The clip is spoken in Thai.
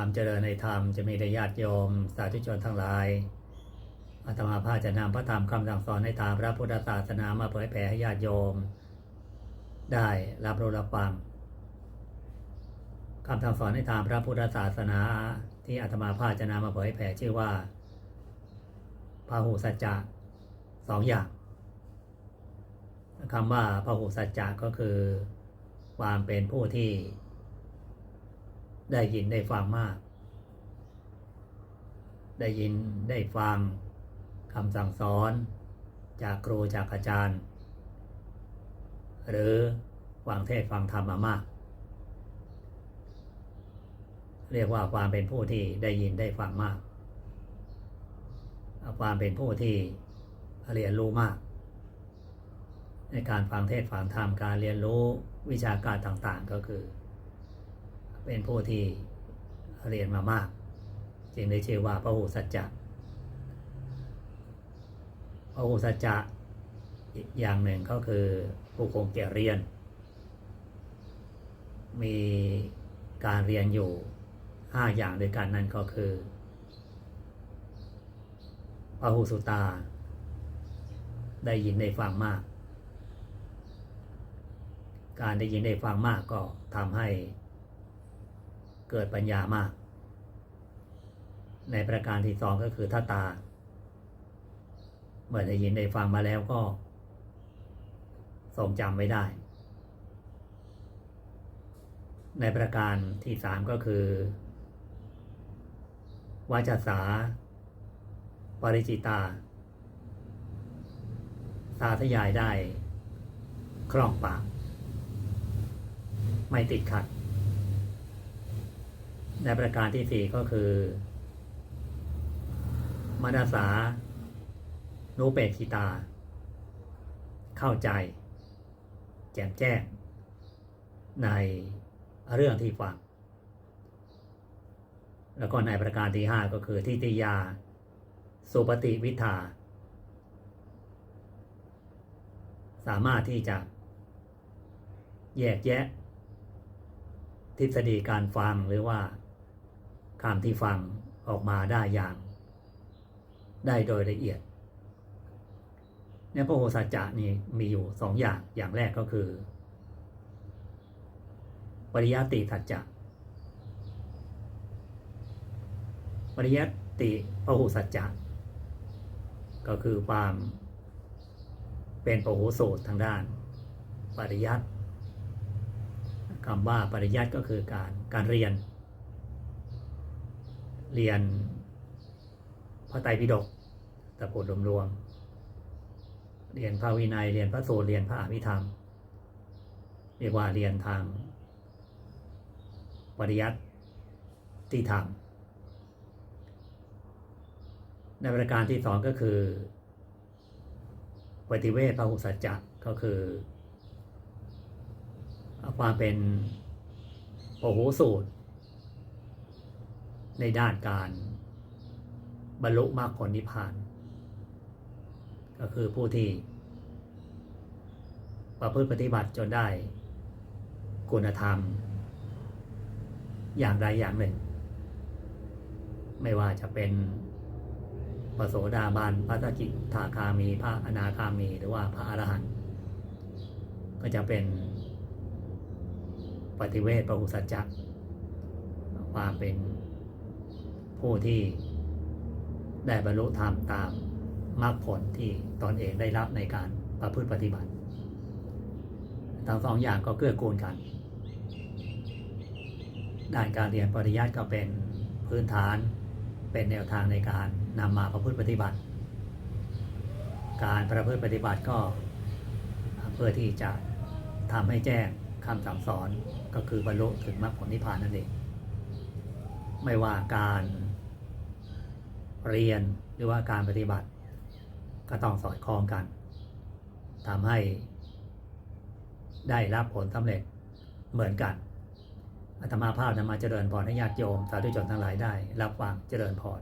ความเจริญในธรรมจะมีได้ญาติโยม สาธุชนทั้งหลายอาตมาภาพจะนำพระธรรมคำสั่งสอนในทางพระพุทธศาสนามาเผยแผ่ให้ญาติโยม ได้รับรู้รับฟังคำสั่งสอนในทางพระพุทธศาสนา ที่อาตมาภาพจะนำมาเผยแผ่ชื่อว่าพาหุสัจจะสองอย่างคำว่าพาหุสัจจะก็คือความเป็นผู้ที่ ได้ยินได้ฟังมาก ได้ยินได้ฟังคำสั่งสอน จากครูจากอาจารย์ หรือฟังเทศฟังธรรมมามาก เรียกว่าความเป็นผู้ที่ได้ยินได้ฟังมาก ความเป็นผู้ที่เรียนรู้มาก ในการฟังเทศฟังธรรมการเรียนรู้วิชาการต่างๆก็คือ เป็นผู้ที่เรียนมามาก จึงได้ชื่อว่าพระหูสัจจะพระหูสัจจะอีกอย่างหนึ่งก็คือผู้คงแก่เรียน มีการเรียนอยู่ห้าอย่างด้วยกันนั่นก็คือพระหูสุตา ได้ยินได้ฟังมาก การได้ยินได้ฟังมากก็ทำให้ เกิดปัญญามาก ในประการที่สองก็คือท่าตา เมื่อได้ยินได้ฟังมาแล้วก็ทรงจำไม่ได้ ในประการที่สามก็คือวาจาสาปริจิตา สาธยายได้ คล่องปาก ไม่ติดขัด ในประการที่สี่ก็คือมนาสานุเปกขิตา เข้าใจ แจ่มแจ้ง ในเรื่องที่ฟัง แล้วก็ในประการที่ห้าก็คือทิฏฐิยา สุปฏิวิทา สามารถที่จะ แยกแยะ ทฤษฎีการฟังหรือว่า คำที่ฟังออกมาได้อย่าง ได้โดยละเอียดเนี่ยพระโหสัจจะนี่มีอยู่สองอย่างอย่างแรกก็คือ ปริยัติสัจจะปริยัติพระโหสัจจะก็คือความเป็นปโหสูตรทางด้าน ปริยัติคำว่าปริยัติก็คือการการเรียน เรียนพระไตรปิฎกแตะโพดรวมๆเรียนพระวินัยเรียนพระสูตรเรียนพระอภิธรรม เรียกว่าเรียนทางปริยัติที่ทำในประการที่สองก็คือปฏิเวทพหุสัจจะก็คือความเป็นโอโหสูตร ในด้านการบรรลุมรรคผลนิพพาน ก็คือผู้ที่ประพฤติปฏิบัติจนได้คุณธรรม อย่างใดอย่างหนึ่ง ไม่ว่าจะเป็นพระโสดาบันพระสกิทาคามี พระอนาคามี หรือว่าพระอรหันต์ก็จะเป็นปฏิเวทพระหุสัจจะความเป็น ผู้ที่ได้บรรลุธรรมตามมรรคผลที่ตนเองได้รับในการประพฤติปฏิบัติทั้งสองอย่างก็เกื้อกูลกัน ด้านการเรียนปริยัติก็เป็นพื้นฐานเป็นแนวทางในการนำมาประพฤติปฏิบัติ การประพฤติปฏิบัติก็เพื่อที่จะทำให้แจ้งคำสั่งสอนก็คือบรรลุถึงมรรคผลนิพพานนั่นเอง ไม่ว่าการ เรียนหรือว่าการปฏิบัติ ก็ต้องสอดคล้องกันทำให้ได้รับผลสำเร็จเหมือนกันอาตมาภาพนำมาเจริญพรให้ญาติโยมสาธุชนทั้งหลายได้ รับฟังเจริญพร